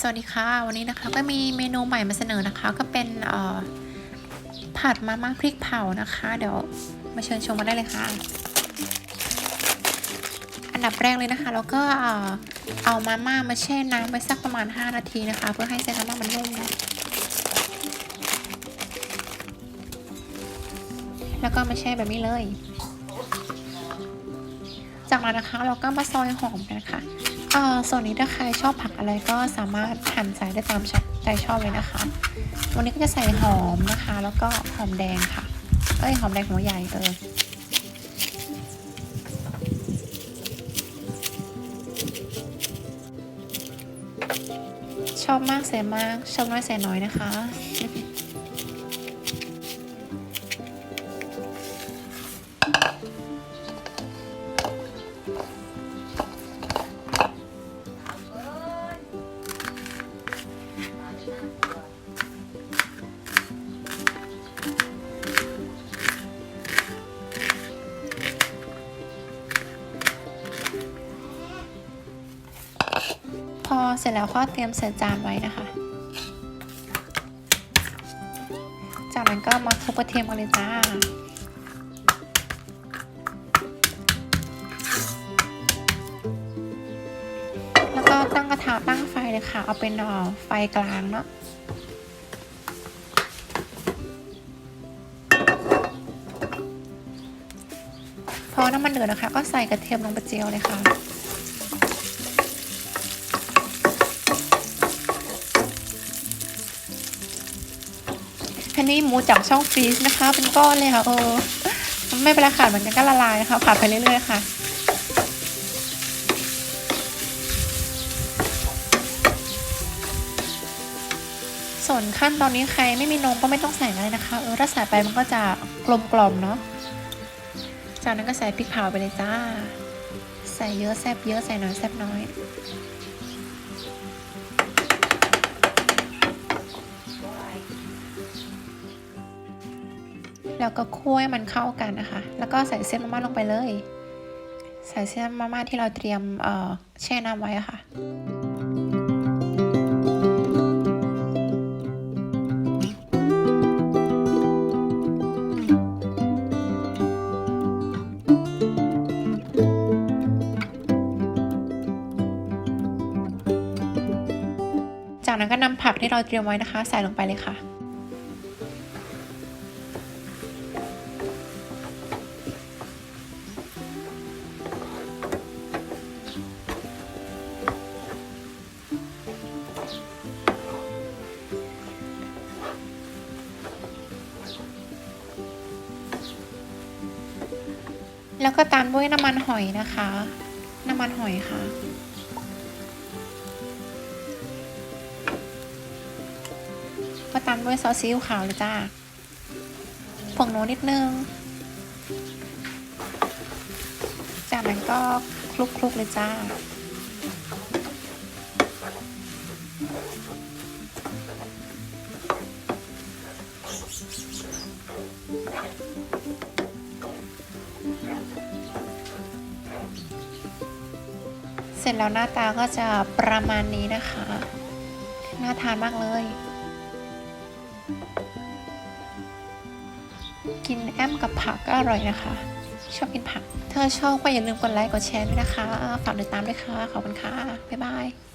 สวัสดีค่ะ วันนี้นะคะก็มีเมนูใหม่มาเสนอนะคะ ก็เป็นผัดมาม่าพริกเผานะคะ เดี๋ยวมาเชิญชมกันได้เลยค่ะ อันดับแรกเลยนะคะแล้วก็เอ่อเอามาม่ามาแช่น้ำไว้สักประมาณ 5 นาทีนะคะ เพื่อให้เส้นมาม่ามันนุ่มนะแล้วก็มาแช่แบบนี้เลย จากนั้นนะคะเราก็มาซอยหอมนะคะเอ่อส่วนนี้ถ้าใครชอบผักอะไรก็สามารถหั่นใส่ได้ตามใจชอบเลยนะคะ วันนี้ก็จะใส่หอมนะคะ แล้วก็หอมแดงค่ะ เอ้ยหอมแดงหัวใหญ่เออชอบมากใส่มาก ชอบน้อยใส่น้อยนะคะ เสร็จแล้วก็เตรียมใส่จานไว้นะคะ จากนั้นก็มาคลุกกระเทียมกันเลยจ้าแล้วก็ตั้งกระทะตั้งไฟเลยค่ะ เอาเป็นอ่อไฟกลางเนาะพอน้ำมันเดือดนะคะ ก็ใส่กระเทียมลงไปเจียวเลยค่ะ อันนี้หมูจากช่องฟรีซนะคะ เป็นก้อนเลยค่ะเออไม่เป็นไรค่ะเหมือนกันก็ละลายนะคะผัดไปเรื่อยๆค่ะส่วนขั้นตอนนี้ใครไม่มีนมก็ไม่ต้องใส่อะไรนะคะเออถ้าใส่ไปมันก็จะกลมกล่อมเนาะจากนั้นก็ใส่พริกเผาไปเลยจ้า ใส่เยอะแซบเยอะใส่น้อยแซบน้อย แล้วก็คั่วให้มันเข้ากันนะคะ แล้วก็ใส่เส้นมาม่าลงไปเลย ใส่เส้นมาม่าที่เราเตรียมแช่น้ำไว้ะค่ะจากนั้นก็นำผักที่เราเตรียมไว้นะคะ ใส่ลงไปเลยค่ะ แล้วก็ตามด้วยน้ำมันหอยนะคะ น้ำมันหอยค่ะ ก็ตามด้วยซอสซีอิ๊วขาวเลยจ้าผงโนนิดนึง จากนั้นก็คลุกๆเลยจ้า ร็จแล้วหน้าตาก็จะประมาณนี้นะคะ น่าทานมากเลย กินแอมกับผักก็อร่อยนะคะ ชอบกินผัก ถ้าชอบก็อย่าลืมกดไลค์กดแชร์ด้วยนะคะ ฝากติดตามด้วยค่ะ ขอบคุณค่ะ บ๊ายบาย